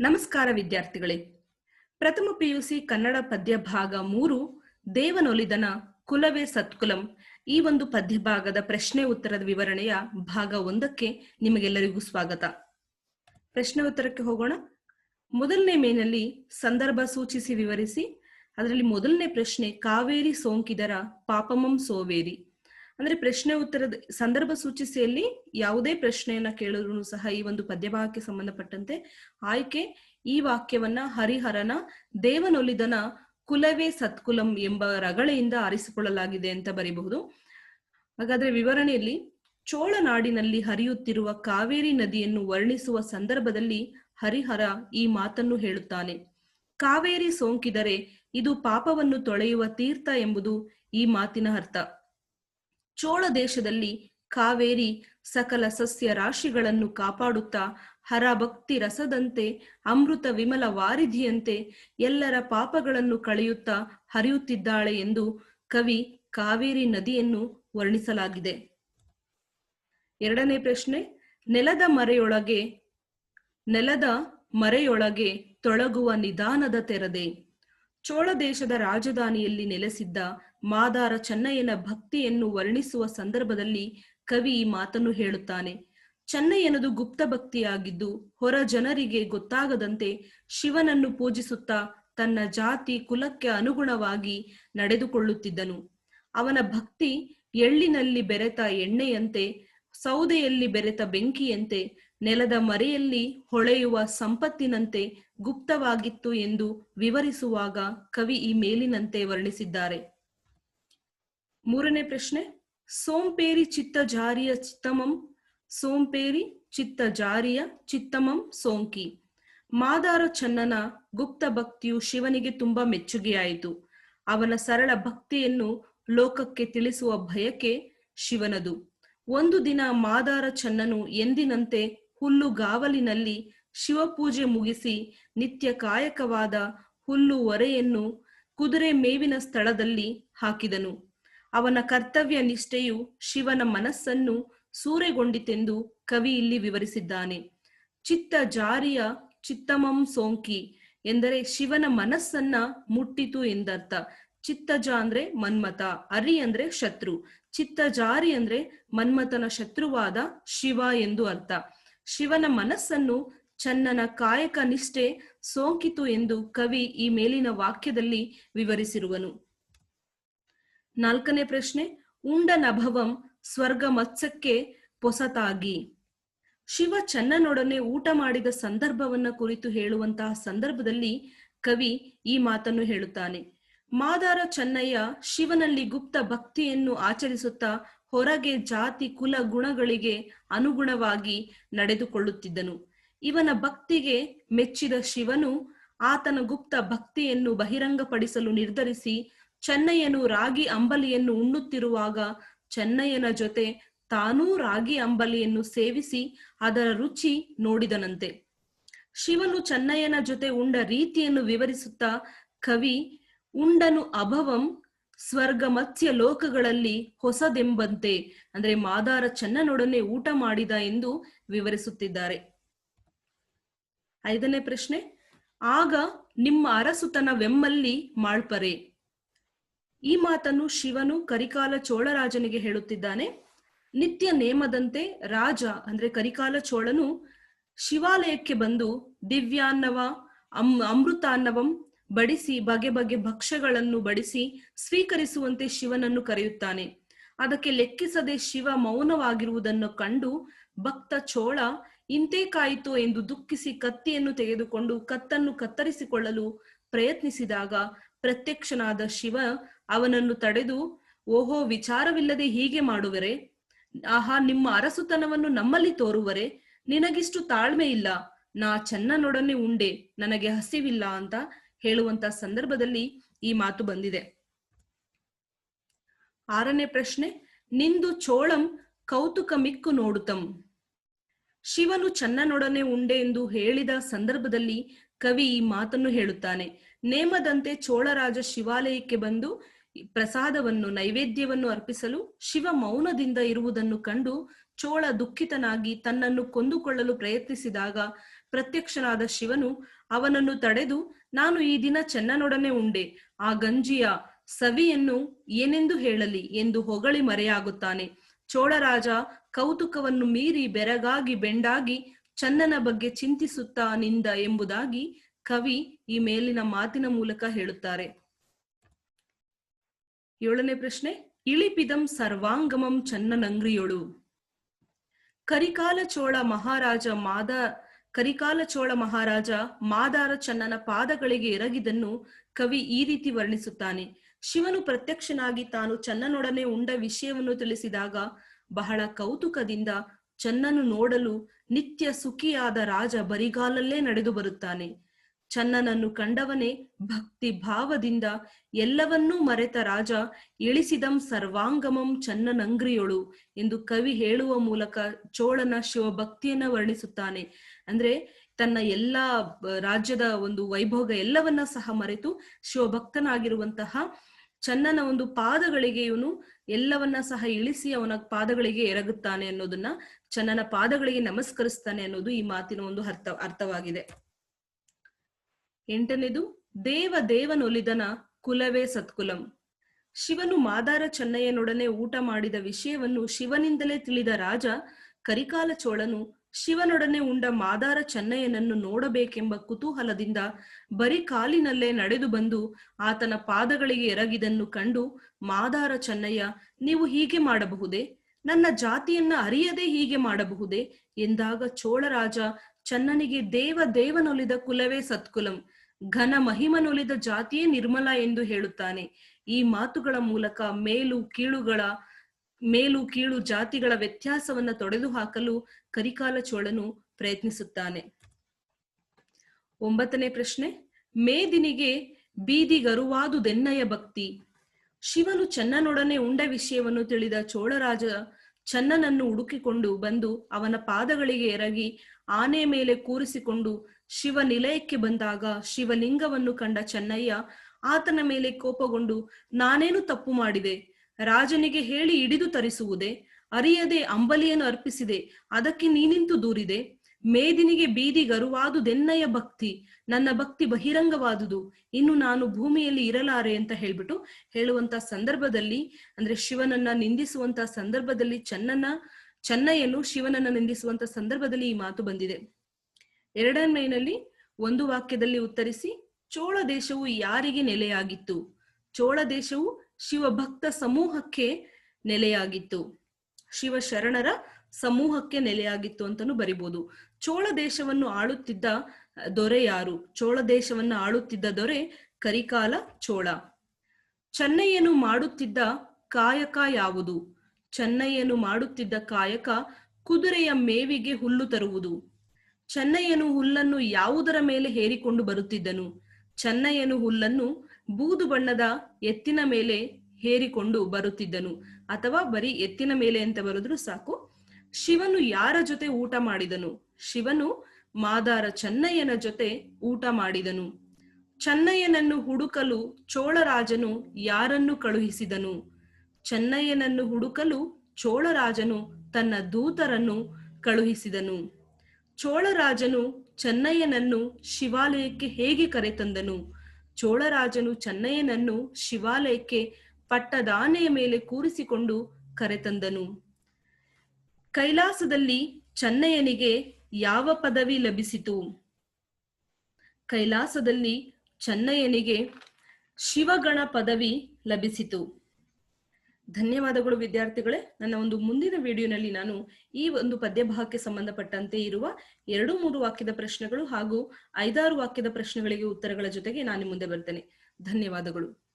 ನಮಸ್ಕಾರ ವಿದ್ಯಾರ್ಥಿಗಳೇ. ಪ್ರಥಮ ಪಿಯುಸಿ ಕನ್ನಡ ಪದ್ಯ ಭಾಗ ಮೂರು, ದೇವನೊಲಿದನ ಕುಲವೇ ಸತ್ಕುಲಂ. ಈ ಒಂದು ಪದ್ಯ ಭಾಗದ ಪ್ರಶ್ನೆ ಉತ್ತರದ ವಿವರಣೆಯ ಭಾಗ ಒಂದಕ್ಕೆ ನಿಮಗೆಲ್ಲರಿಗೂ ಸ್ವಾಗತ. ಪ್ರಶ್ನೆ ಉತ್ತರಕ್ಕೆ ಹೋಗೋಣ. ಮೊದಲನೇ ಮೇನಲ್ಲಿ ಸಂದರ್ಭ ಸೂಚಿಸಿ ವಿವರಿಸಿ. ಅದರಲ್ಲಿ ಮೊದಲನೇ ಪ್ರಶ್ನೆ ಕಾವೇರಿ ಸೋಂಕಿದರ ಪಾಪಮಂ ಸೋವೇರಿ. ಅಂದ್ರೆ ಪ್ರಶ್ನೆ ಉತ್ತರದ ಸಂದರ್ಭ ಸೂಚಿಸಿಯಲ್ಲಿ ಯಾವುದೇ ಪ್ರಶ್ನೆಯನ್ನ ಕೇಳಿದ್ರು ಸಹ ಈ ಒಂದು ಪದ್ಯಭಾಗಕ್ಕೆ ಸಂಬಂಧಪಟ್ಟಂತೆ ಆಯ್ಕೆ ಈ ವಾಕ್ಯವನ್ನ ಹರಿಹರನ ದೇವನೊಲಿದನ ಕುಲವೇ ಸತ್ಕುಲಂ ಎಂಬ ರಗಳೆಯಿಂದ ಆರಿಸಿಕೊಳ್ಳಲಾಗಿದೆ ಅಂತ ಬರೀಬಹುದು. ಹಾಗಾದ್ರೆ ವಿವರಣೆಯಲ್ಲಿ ಚೋಳನಾಡಿನಲ್ಲಿ ಹರಿಯುತ್ತಿರುವ ಕಾವೇರಿ ನದಿಯನ್ನು ವರ್ಣಿಸುವ ಸಂದರ್ಭದಲ್ಲಿ ಹರಿಹರ ಈ ಮಾತನ್ನು ಹೇಳುತ್ತಾನೆ. ಕಾವೇರಿ ಸೋಂಕಿದರೆ ಇದು ಪಾಪವನ್ನು ತೊಳೆಯುವ ತೀರ್ಥ ಎಂಬುದು ಈ ಮಾತಿನ ಅರ್ಥ. ಚೋಳ ದೇಶದಲ್ಲಿ ಕಾವೇರಿ ಸಕಲ ಸಸ್ಯ ರಾಶಿಗಳನ್ನು ಕಾಪಾಡುತ್ತಾ ಹರ ಭಕ್ತಿ ರಸದಂತೆ ಅಮೃತ ವಿಮಲ ವಾರಿಧಿಯಂತೆ ಎಲ್ಲರ ಪಾಪಗಳನ್ನು ಕಳೆಯುತ್ತಾ ಹರಿಯುತ್ತಿದ್ದಾಳೆ ಎಂದು ಕವಿ ಕಾವೇರಿ ನದಿಯನ್ನು ವರ್ಣಿಸಲಾಗಿದೆ. ಎರಡನೇ ಪ್ರಶ್ನೆ, ನೆಲದ ಮರೆಯೊಳಗೆ ನೆಲದ ಮರೆಯೊಳಗೆ ತೊಳಗುವ ನಿಧಾನದ ತೆರದೆ. ಚೋಳ ದೇಶದ ರಾಜಧಾನಿಯಲ್ಲಿ ನೆಲೆಸಿದ್ದ ಮಾದಾರ ಚೆನ್ನಯ್ಯನ ಭಕ್ತಿಯನ್ನು ವರ್ಣಿಸುವ ಸಂದರ್ಭದಲ್ಲಿ ಕವಿ ಈ ಮಾತನ್ನು ಹೇಳುತ್ತಾನೆ. ಚನ್ನಯ್ಯನದು ಗುಪ್ತ ಭಕ್ತಿಯಾಗಿದ್ದು ಹೊರ ಜನರಿಗೆ ಗೊತ್ತಾಗದಂತೆ ಶಿವನನ್ನು ಪೂಜಿಸುತ್ತಾ ತನ್ನ ಜಾತಿ ಕುಲಕ್ಕೆ ಅನುಗುಣವಾಗಿ ನಡೆದುಕೊಳ್ಳುತ್ತಿದ್ದನು. ಅವನ ಭಕ್ತಿ ಎಳ್ಳಿನಲ್ಲಿ ಬೆರೆತ ಎಣ್ಣೆಯಂತೆ ಸೌದೆಯಲ್ಲಿ ಬೆರೆತ ಬೆಂಕಿಯಂತೆ ನೆಲದ ಮರೆಯಲ್ಲಿ ಹೊಳೆಯುವ ಸಂಪತ್ತಿನಂತೆ ಗುಪ್ತವಾಗಿತ್ತು ಎಂದು ವಿವರಿಸುವಾಗ ಕವಿ ಈ ಮೇಲಿನಂತೆ ವರ್ಣಿಸಿದ್ದಾರೆ. ಮೂರನೇ ಪ್ರಶ್ನೆ, ಸೋಂಪೇರಿ ಚಿತ್ತ ಜಾರಿಯ ಚಿತ್ತಮಂ, ಸೋಂಪೇರಿ ಚಿತ್ತ ಜಾರಿಯ ಚಿತ್ತಮಂ ಸೋಂಕಿ. ಮಾದಾರ ಚನ್ನನ ಗುಪ್ತ ಭಕ್ತಿಯು ಶಿವನಿಗೆ ತುಂಬಾ ಮೆಚ್ಚುಗೆಯಾಯಿತು. ಅವನ ಸರಳ ಭಕ್ತಿಯನ್ನು ಲೋಕಕ್ಕೆ ತಿಳಿಸುವ ಭಯಕೆ ಶಿವನದು. ಒಂದು ದಿನ ಮಾದಾರ ಚನ್ನನು ಎಂದಿನಂತೆ ಹುಲ್ಲುಗಾವಲಿನಲ್ಲಿ ಶಿವಪೂಜೆ ಮುಗಿಸಿ ನಿತ್ಯ ಕಾಯಕವಾದ ಹುಲ್ಲು ಒರೆಯನ್ನು ಕುದುರೆ ಮೇವಿನ ಸ್ಥಳದಲ್ಲಿ ಹಾಕಿದನು. ಅವನ ಕರ್ತವ್ಯ ನಿಷ್ಠೆಯು ಶಿವನ ಮನಸ್ಸನ್ನು ಸೂರೆಗೊಂಡಿತೆಂದು ಕವಿ ಇಲ್ಲಿ ವಿವರಿಸಿದ್ದಾನೆ. ಚಿತ್ತ ಜಾರಿಯ ಚಿತ್ತಮಂ ಸೋಂಕಿ ಎಂದರೆ ಶಿವನ ಮನಸ್ಸನ್ನ ಮುಟ್ಟಿತು ಎಂದರ್ಥ. ಚಿತ್ತಜ ಅಂದ್ರೆ ಮನ್ಮತ ಅರಿ ಅಂದ್ರೆ ಶತ್ರು. ಚಿತ್ತ ಜಾರಿ ಅಂದ್ರೆ ಮನ್ಮಥನ ಶತ್ರುವಾದ ಶಿವ ಎಂದು ಅರ್ಥ. ಶಿವನ ಮನಸ್ಸನ್ನು ಚನ್ನನ ಕಾಯಕ ನಿಷ್ಠೆ ಸೋಂಕಿತು ಎಂದು ಕವಿ ಈ ಮೇಲಿನ ವಾಕ್ಯದಲ್ಲಿ ವಿವರಿಸಿರುವನು. ನಾಲ್ಕನೇ ಪ್ರಶ್ನೆ ಉಂಡ ನಭವಂ ಸ್ವರ್ಗ ಮತ್ಸಕ್ಕೆ ಪೊಸತಾಗಿ. ಶಿವ ಚನ್ನನೊಡನೆ ಊಟ ಮಾಡಿದ ಸಂದರ್ಭವನ್ನ ಕುರಿತು ಹೇಳುವಂತಹ ಸಂದರ್ಭದಲ್ಲಿ ಕವಿ ಈ ಮಾತನ್ನು ಹೇಳುತ್ತಾನೆ. ಮಾದಾರ ಚನ್ನಯ್ಯ ಶಿವನಲ್ಲಿ ಗುಪ್ತ ಭಕ್ತಿಯನ್ನು ಆಚರಿಸುತ್ತಾ ಹೊರಗೆ ಜಾತಿ, ಕುಲ, ಗುಣಗಳಿಗೆ ಅನುಗುಣವಾಗಿ ನಡೆದುಕೊಳ್ಳುತ್ತಿದ್ದನು. ಇವನ ಭಕ್ತಿಗೆ ಮೆಚ್ಚಿದ ಶಿವನು ಆತನ ಗುಪ್ತ ಭಕ್ತಿಯನ್ನು ಬಹಿರಂಗಪಡಿಸಲು ನಿರ್ಧರಿಸಿ ಚೆನ್ನಯ್ಯನು ರಾಗಿ ಅಂಬಲಿಯನ್ನು ಉಣ್ಣುತ್ತಿರುವಾಗ ಚೆನ್ನಯ್ಯನ ಜೊತೆ ತಾನೂ ರಾಗಿ ಅಂಬಲಿಯನ್ನು ಸೇವಿಸಿ ಅದರ ರುಚಿ ನೋಡಿದನಂತೆ. ಶಿವನು ಚೆನ್ನಯ್ಯನ ಜೊತೆ ಉಂಡ ರೀತಿಯನ್ನು ವಿವರಿಸುತ್ತಾ, ಕವಿ, ಉಂಡನು ಅಭವಂ ಸ್ವರ್ಗ ಮತ್ಸ್ಯ ಲೋಕಗಳಲ್ಲಿ ಹೊಸದೆಂಬಂತೆ, ಅಂದ್ರೆ ಮಾದಾರ ಚನ್ನನೊಡನೆ ಊಟ ಮಾಡಿದ ಎಂದು ವಿವರಿಸುತ್ತಿದ್ದಾರೆ. ಐದನೇ ಪ್ರಶ್ನೆ, ಆಗ ನಿಮ್ಮ ಅರಸುತನ ವೆಮ್ಮಲ್ಲಿ ಮಾಳ್ಪರೆ. ಈ ಮಾತನ್ನು ಶಿವನು ಕರಿಕಾಲ ಚೋಳರಾಜನಿಗೆ ಹೇಳುತ್ತಿದ್ದಾನೆ. ನಿತ್ಯ ನೇಮದಂತೆ ರಾಜ, ಅಂದ್ರೆ ಕರಿಕಾಲ ಚೋಳನು ಶಿವಾಲಯಕ್ಕೆ ಬಂದು ದಿವ್ಯಾನ್ನವ, ಅಮ್ ಅಮೃತಾನ್ನವಂ ಬಡಿಸಿ, ಬಗೆ ಬಗೆ ಭಕ್ಷ್ಯಗಳನ್ನು ಬಡಿಸಿ ಸ್ವೀಕರಿಸುವಂತೆ ಶಿವನನ್ನು ಕರೆಯುತ್ತಾನೆ. ಅದಕ್ಕೆ ಲೆಕ್ಕಿಸದೆ ಶಿವ ಮೌನವಾಗಿರುವುದನ್ನು ಕಂಡು ಭಕ್ತ ಚೋಳ, ಇಂತೇ ಕಾಯಿತು ಎಂದು ದುಃಖಿಸಿ ಕತ್ತಿಯನ್ನು ತೆಗೆದುಕೊಂಡು ಕತ್ತನ್ನು ಕತ್ತರಿಸಿಕೊಳ್ಳಲು ಪ್ರಯತ್ನಿಸಿದಾಗ ಪ್ರತ್ಯಕ್ಷನಾದ ಶಿವ ಅವನನ್ನು ತಡೆದು, ಓಹೋ, ವಿಚಾರವಿಲ್ಲದೆ ಹೀಗೆ ಮಾಡುವರೆ? ಆಹಾ, ನಿಮ್ಮ ಅರಸುತನವನ್ನು ನಮ್ಮಲ್ಲಿ ತೋರುವರೆ? ನಿನಗಿಷ್ಟು ತಾಳ್ಮೆ ಇಲ್ಲ ನಾ ಚೆನ್ನನೊಡನೆ ಉಂಡೆ. ನನಗೆ ಹಸಿವಿಲ್ಲ ಅಂತ ಹೇಳುವಂತ ಸಂದರ್ಭದಲ್ಲಿ ಈ ಮಾತು ಬಂದಿದೆ. ಆರನೇ ಪ್ರಶ್ನೆ, ನಿಂದು ಚೋಳಂ ಕೌತುಕ ಮಿಕ್ಕು ನೋಡುತ್ತಂ ಶಿವನು ಚನ್ನನೊಡನೆ ಉಂಡೆ ಎಂದು ಹೇಳಿದ ಸಂದರ್ಭದಲ್ಲಿ ಕವಿ ಈ ಮಾತನ್ನು ಹೇಳುತ್ತಾನೆ. ನೇಮದಂತೆ ಚೋಳರಾಜ ಶಿವಾಲಯಕ್ಕೆ ಬಂದು ಪ್ರಸಾದವನ್ನು, ನೈವೇದ್ಯವನ್ನು ಅರ್ಪಿಸಲು, ಶಿವ ಮೌನದಿಂದ ಇರುವುದನ್ನು ಕಂಡು ಚೋಳ ದುಃಖಿತನಾಗಿ ತನ್ನನ್ನು ಕೊಂದುಕೊಳ್ಳಲು ಪ್ರಯತ್ನಿಸಿದಾಗ ಪ್ರತ್ಯಕ್ಷನಾದ ಶಿವನು ಅವನನ್ನು ತಡೆದು, ನಾನು ಈ ದಿನ ಚೆನ್ನನೊಡನೆ ಉಂಡೆ. ಆ ಗಂಜಿಯ ಸವಿಯನ್ನು ಏನೆಂದು ಹೇಳಲಿ? ಎಂದು ಹೊಗಳಿ ಮರೆಯಾಗುತ್ತಾನೆ. ಚೋಳರಾಜ ಕೌತುಕವನ್ನು ಮೀರಿ ಬೆರಗಾಗಿ ಬೆಂಡಾಗಿ ಚನ್ನನ ಬಗ್ಗೆ ಚಿಂತಿಸುತ್ತಾ ನಿಂದ ಎಂಬುದಾಗಿ ಕವಿ ಈ ಮೇಲಿನ ಮಾತಿನ ಮೂಲಕ ಹೇಳುತ್ತಾರೆ. ಏಳನೇ ಪ್ರಶ್ನೆ, ಇಳಿಪಿದಂ ಸರ್ವಾಂಗಮಂ ಚನ್ನನಂಗ್ರಿಯೊಳು. ಕರಿಕಾಲ ಚೋಳ ಮಹಾರಾಜ ಮಾದ ಕರಿಕಾಲ ಚೋಳ ಮಹಾರಾಜ ಮಾದಾರ ಚನ್ನನ ಪಾದಗಳಿಗೆ ಎರಗಿದನ್ನು ಕವಿ ಈ ರೀತಿ ವರ್ಣಿಸುತ್ತಾನೆ. ಶಿವನು ಪ್ರತ್ಯಕ್ಷನಾಗಿ ತಾನು ಚನ್ನನೊಡನೆ ಉಂಡ ವಿಷಯವನ್ನು ತಿಳಿಸಿದಾಗ ಬಹಳ ಕೌತುಕದಿಂದ ಚನ್ನನು ನೋಡಲು ನಿತ್ಯ ಸುಖಿಯಾದ ರಾಜ ಬರಿಗಾಲಲ್ಲೇ ನಡೆದು ಬರುತ್ತಾನೆ. ಚನ್ನನನ್ನು ಕಂಡವನೇ ಭಕ್ತಿ ಭಾವದಿಂದ ಎಲ್ಲವನ್ನೂ ಮರೆತ ರಾಜ ಇಳಿಸಿದಂ ಸರ್ವಾಂಗಮಂ ಚನ್ನನಂಗ್ರಿಯೊಳು ಎಂದು ಕವಿ ಹೇಳುವ ಮೂಲಕ ಚೋಳನ ಶಿವಭಕ್ತಿಯನ್ನ ವರ್ಣಿಸುತ್ತಾನೆ. ಅಂದ್ರೆ ತನ್ನ ಎಲ್ಲಾ ರಾಜ್ಯದ ಒಂದು ವೈಭೋಗ ಎಲ್ಲವನ್ನ ಸಹ ಮರೆತು ಶಿವಭಕ್ತನಾಗಿರುವಂತಹ ಚನ್ನನ ಒಂದು ಪಾದಗಳಿಗೆ ಇವನು ಎಲ್ಲವನ್ನ ಸಹ ಇಳಿಸಿ ಅವನ ಪಾದಗಳಿಗೆ ಎರಗುತ್ತಾನೆ ಅನ್ನೋದನ್ನ ಚನ್ನನ ಪಾದಗಳಿಗೆ ನಮಸ್ಕರಿಸ್ತಾನೆ ಅನ್ನೋದು ಈ ಮಾತಿನ ಒಂದು ಅರ್ಥ, ಅರ್ಥವಾಗಿದೆ. ಎಂಟನೇದು, ದೇವ ದೇವನೊಲಿದನ ಕುಲವೇ ಸತ್ಕುಲಂ. ಶಿವನು ಮಾದಾರ ಚನ್ನಯ್ಯನೊಡನೆ ಊಟ ಮಾಡಿದ ವಿಷಯವನ್ನು ಶಿವನಿಂದಲೇ ತಿಳಿದ ರಾಜ ಕರಿಕಾಲ ಚೋಳನು ಶಿವನೊಡನೆ ಉಂಡ ಮಾದಾರ ಚೆನ್ನಯ್ಯನನ್ನು ನೋಡಬೇಕೆಂಬ ಕುತೂಹಲದಿಂದ ಬರೀ ಕಾಲಿನಲ್ಲೇ ನಡೆದು ಬಂದು ಆತನ ಪಾದಗಳಿಗೆ ಎರಗಿದನ್ನು ಕಂಡು, ಮಾದಾರ ಚೆನ್ನಯ್ಯ, ನೀವು ಹೀಗೆ ಮಾಡಬಹುದೇ? ನನ್ನ ಜಾತಿಯನ್ನ ಅರಿಯದೆ ಹೀಗೆ ಮಾಡಬಹುದೇ? ಎಂದಾಗ ಚೋಳರಾಜ, ಚನ್ನನಿಗೆ ದೇವ ದೇವನೊಲಿದ ಕುಲವೇ ಸತ್ಕುಲಂ. ಘನ ಮಹಿಮನೊಲಿದ ಜಾತಿಯೇ ನಿರ್ಮಲ ಎಂದು ಹೇಳುತ್ತಾನೆ. ಈ ಮಾತುಗಳ ಮೂಲಕ ಮೇಲು, ಕೀಳುಗಳ ಮೇಲು ಕೀಳು ಜಾತಿಗಳ ವ್ಯತ್ಯಾಸವನ್ನ ತೊಡೆದು ಹಾಕಲು ಕರಿಕಾಲ ಚೋಳನು ಪ್ರಯತ್ನಿಸುತ್ತಾನೆ. ಒಂಬತ್ತನೇ ಪ್ರಶ್ನೆ, ಮೇದಿನಿಗೆ ಬೀದಿಗರುವಾದುದೆನ್ನಯ ಭಕ್ತಿ. ಶಿವನು ಚನ್ನನೊಡನೆ ಉಂಡ ವಿಷಯವನ್ನು ತಿಳಿದ ಚೋಳರಾಜ ಚನ್ನನನ್ನು ಹುಡುಕಿಕೊಂಡು ಬಂದು ಅವನ ಪಾದಗಳಿಗೆ ಎರಗಿ ಆನೆ ಮೇಲೆ ಕೂರಿಸಿಕೊಂಡು ಶಿವ ನಿಲಯಕ್ಕೆ ಬಂದಾಗ ಶಿವಲಿಂಗವನ್ನು ಕಂಡ ಚೆನ್ನಯ್ಯ ಆತನ ಮೇಲೆ ಕೋಪಗೊಂಡು, ನಾನೇನು ತಪ್ಪು ಮಾಡಿದೆ? ರಾಜನಿಗೆ ಹೇಳಿ ಹಿಡಿದು ತರಿಸುವುದೇ, ಅರಿಯದೆ ಅಂಬಲಿಯನ್ನು ಅರ್ಪಿಸಿದೆ, ಅದಕ್ಕೆ ನೀನಿಂತು ದೂರಿದೆ? ಮೇದಿನಿಗೆ ಬೀದಿ ಗರುವಾದುದೆನ್ನಯ ಭಕ್ತಿ, ನನ್ನ ಭಕ್ತಿ ಬಹಿರಂಗವಾದುದು, ಇನ್ನು ನಾನು ಭೂಮಿಯಲ್ಲಿ ಇರಲಾರೆ ಅಂತ ಹೇಳ್ಬಿಟ್ಟು ಹೇಳುವಂತ ಸಂದರ್ಭದಲ್ಲಿ, ಅಂದ್ರೆ ಶಿವನನ್ನ ನಿಂದಿಸುವಂತ ಸಂದರ್ಭದಲ್ಲಿ ಚನ್ನನ, ಚೆನ್ನಯ್ಯನು ಶಿವನನ್ನ ನಿಂದಿಸುವಂತ ಸಂದರ್ಭದಲ್ಲಿ ಈ ಮಾತು ಬಂದಿದೆ. ಎರಡನೇನಲ್ಲಿ ಒಂದು ವಾಕ್ಯದಲ್ಲಿ ಉತ್ತರಿಸಿ, ಚೋಳ ದೇಶವು ಯಾರಿಗೆ ನೆಲೆಯಾಗಿತ್ತು? ಚೋಳ ದೇಶವು ಶಿವಭಕ್ತ ಸಮೂಹಕ್ಕೆ ನೆಲೆಯಾಗಿತ್ತು. ಶಿವ ಶರಣರ ಸಮೂಹಕ್ಕೆ ನೆಲೆಯಾಗಿತ್ತು ಅಂತಾನು ಬರಿಬಹುದು ಚೋಳ ದೇಶವನ್ನು ಆಳುತ್ತಿದ್ದ ದೊರೆ ಯಾರು? ಚೋಳ ದೇಶವನ್ನ ಆಳುತ್ತಿದ್ದ ದೊರೆ ಕರಿಕಾಲ ಚೋಳ. ಚೆನ್ನಯ್ಯನು ಮಾಡುತ್ತಿದ್ದ ಕಾಯಕ ಯಾವುದು? ಚೆನ್ನಯ್ಯನು ಮಾಡುತ್ತಿದ್ದ ಕಾಯಕ ಕುದುರೆಯ ಮೇವಿಗೆ ಹುಲ್ಲು ತರುವುದು. ಚೆನ್ನಯ್ಯನು ಹುಲ್ಲನ್ನು ಯಾವುದರ ಮೇಲೆ ಹೇರಿಕೊಂಡು ಬರುತ್ತಿದ್ದನು? ಚೆನ್ನಯ್ಯನು ಹುಲ್ಲನ್ನು ಬೂದು ಬಣ್ಣದ ಎತ್ತಿನ ಮೇಲೆ ಹೇರಿಕೊಂಡು ಬರುತ್ತಿದ್ದನು. ಅಥವಾ ಬರೀ ಎತ್ತಿನ ಮೇಲೆ ಅಂತ ಬರೆದ್ರು ಸಾಕು. ಶಿವನು ಯಾರ ಜೊತೆ ಊಟ ಮಾಡಿದನು? ಶಿವನು ಮಾದಾರ ಚನ್ನಯ್ಯನ ಜೊತೆ ಊಟ ಮಾಡಿದನು. ಚನ್ನಯ್ಯನನ್ನು ಹುಡುಕಲು ಚೋಳರಾಜನು ಯಾರನ್ನು ಕಳುಹಿಸಿದನು? ಚನ್ನಯ್ಯನನ್ನು ಹುಡುಕಲು ಚೋಳರಾಜನು ತನ್ನ ದೂತರನ್ನು ಕಳುಹಿಸಿದನು. ಚೋಳರಾಜನು ಚನ್ನಯ್ಯನನ್ನು ಶಿವಾಲಯಕ್ಕೆ ಹೇಗೆ ಕರೆತಂದನು? ಚೋಳರಾಜನು ಚೆನ್ನಯ್ಯನನ್ನು ಶಿವಾಲಯಕ್ಕೆ ಪಟ್ಟದಾನೆಯ ಮೇಲೆ ಕೂರಿಸಿಕೊಂಡು ಕರೆತಂದನು. ಕೈಲಾಸದಲ್ಲಿ ಚೆನ್ನಯ್ಯನಿಗೆ ಯಾವ ಪದವಿ ಲಭಿಸಿತು? ಕೈಲಾಸದಲ್ಲಿ ಚೆನ್ನಯ್ಯನಿಗೆ ಶಿವಗಣ ಪದವಿ ಲಭಿಸಿತು. ಧನ್ಯವಾದಗಳು ವಿದ್ಯಾರ್ಥಿಗಳೇ. ನನ್ನ ಒಂದು ಮುಂದಿನ ವಿಡಿಯೋನಲ್ಲಿ ನಾನು ಈ ಒಂದು ಪದ್ಯಭಾಗಕ್ಕೆ ಸಂಬಂಧಪಟ್ಟಂತೆ ಇರುವ ಎರಡು ಮೂರು ವಾಕ್ಯದ ಪ್ರಶ್ನೆಗಳು ಹಾಗೂ ಐದಾರು ವಾಕ್ಯದ ಪ್ರಶ್ನೆಗಳಿಗೆ ಉತ್ತರಗಳ ಜೊತೆಗೆ ನಾನು ಮುಂದೆ ಬರ್ತೇನೆ. ಧನ್ಯವಾದಗಳು.